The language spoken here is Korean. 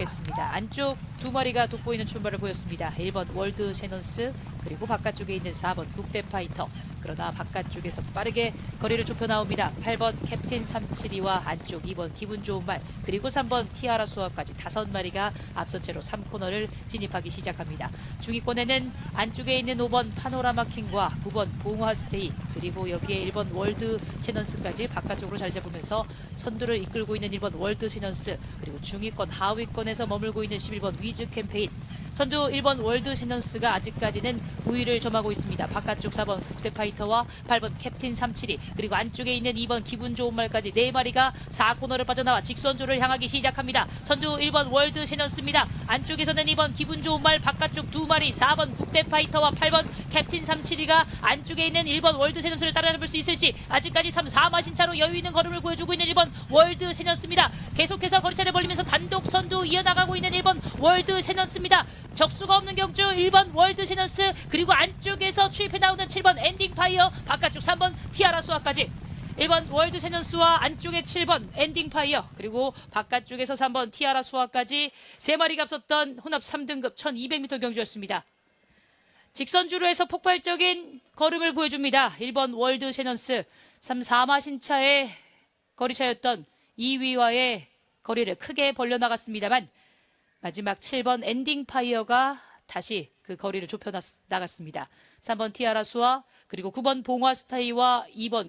시작했습니다. 안쪽 두 마리가 돋보이는 출발을 보였습니다. 1번 월드 셰넌스 그리고 바깥쪽에 있는 4번 국대 파이터. 그러나 바깥쪽에서 빠르게 거리를 좁혀 나옵니다. 8번 캡틴 372와 안쪽 2번 기분 좋은 말 그리고 3번 티아라 수아까지 다섯 마리가 앞선 채로 3코너를 진입하기 시작합니다. 중위권에는 안쪽에 있는 5번 파노라마 킹과 9번 봉화 스테이 그리고 여기에 1번 월드 셰넌스까지 바깥쪽으로 자리 잡으면서 선두를 이끌고 있는 1번 월드 셰넌스 그리고 중위권 하위권에서 머물고 있는 11번 위즈 캠페인 선두 1번 월드 셰넌스가 아직까지는 우위를 점하고 있습니다. 바깥쪽 4번 국대 파이터와 8번 캡틴 372 그리고 안쪽에 있는 2번 기분 좋은 말까지 네 마리가 4코너를 빠져나와 직선조를 향하기 시작합니다. 선두 1번 월드 셰넌스입니다. 안쪽에서는 2번 기분 좋은 말 바깥쪽 두 마리 4번 국대 파이터와 8번 캡틴 372가 안쪽에 있는 1번 월드 셰넌스를 따라잡을 수 있을지 아직까지 3, 4마신 차로 여유 있는 걸음을 보여주고 있는 1번 월드 셰넌스입니다. 계속해서 거리차를 벌리면서 선두 이어나가고 있는 1번 월드 셰넌스입니다. 적수가 없는 경주 1번 월드 셰넌스 그리고 안쪽에서 추입해 나오는 7번 엔딩 파이어 바깥쪽 3번 티아라 수아까지 1번 월드 셰넌스와 안쪽에 7번 엔딩 파이어 그리고 바깥쪽에서 3번 티아라 수아까지 세 마리가 앞섰던 혼합 3등급 1200m 경주였습니다. 직선주로 해서 폭발적인 걸음을 보여줍니다. 1번 월드 셰넌스 3, 4마 신차의 거리차였던 2위와의 거리를 크게 벌려나갔습니다만 마지막 7번 엔딩 파이어가 다시 그 거리를 좁혀 나갔습니다. 3번 티아라 수와 그리고 9번 봉화 스타이와 2번